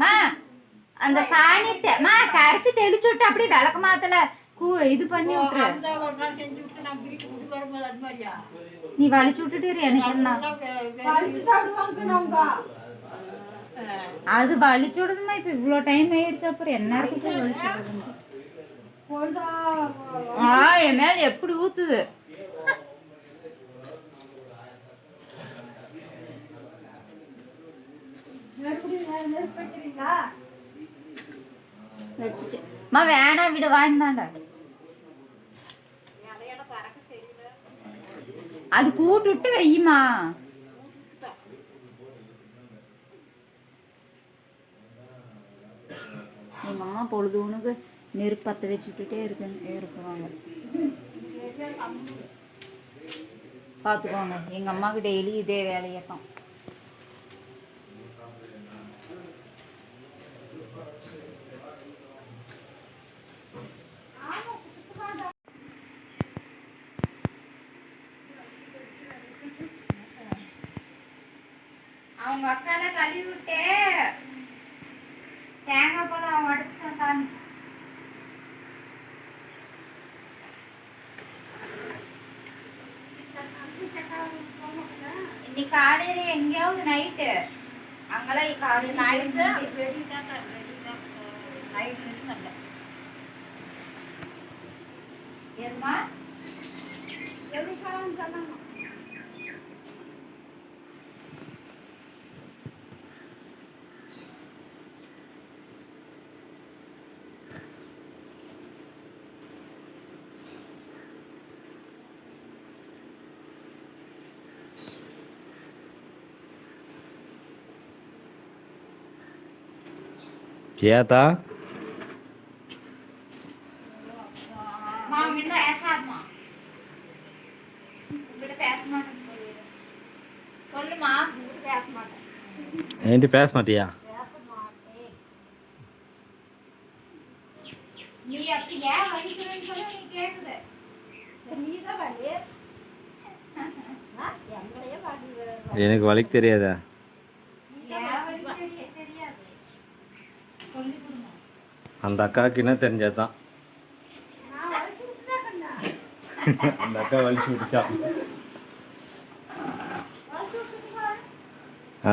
மா அந்த சாணியத்தை மா கரைச்சி தெளிச்சு விட்டு அப்படியே விளக்க மாத்தல கூ இது பண்ணி விட்டுரு. நீ வலிச்சு விட்டுட்டு எனக்கு என்ன? அது வலிச்சு விடுதுமா இப்ப இவ்வளோ டைம் ஆயிடுச்சு அப்புறம் என்ன இருக்கு வலிச்சு ஆ என் மேல எப்படி ஊத்துது? அம்மா வேணாம் விடு வாங்கிதாண்டா அது கூட்டுட்டு வையுமா? அம்மா பொழுதுனுக்கு நெருப்பத்தை பற்ற வச்சுக்கிட்டே இருக்கு இருக்கிறாங்க பார்த்துக்கோங்க எங்கள் அம்மாவுக்கு டெய்லி இதே வேலையத்தான் அவங்க அக்கால கழுவி விட்டு தேங்காய் பழம் உடச்சிட்டேன் சாமி இன்னைக்கு காலையில எங்கேயாவது நைட்டு அங்கெல்லாம் காலையில நைட்டு ஏம்மா ஏத்தா அம்மா உங்ககிட்ட மாட்டேன் ఏంటి పేస మాటియా நீ அப்படி ஏன் வலிக்கிறேன்னு சொல்ல நீ கேக்குது எனக்கு வலிக்கு தெரியாதா அந்த அக்காவுக்கு என்ன தெரிஞ்சதுதான். அந்த அக்கா வலிச்சு விட்டுச்சா ஆ.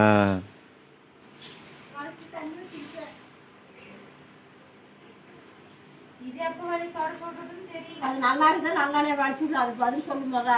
அது நல்லா இருந்தா நல்லானே வாழ்க்கை அது பதில் சொல்லும் போதா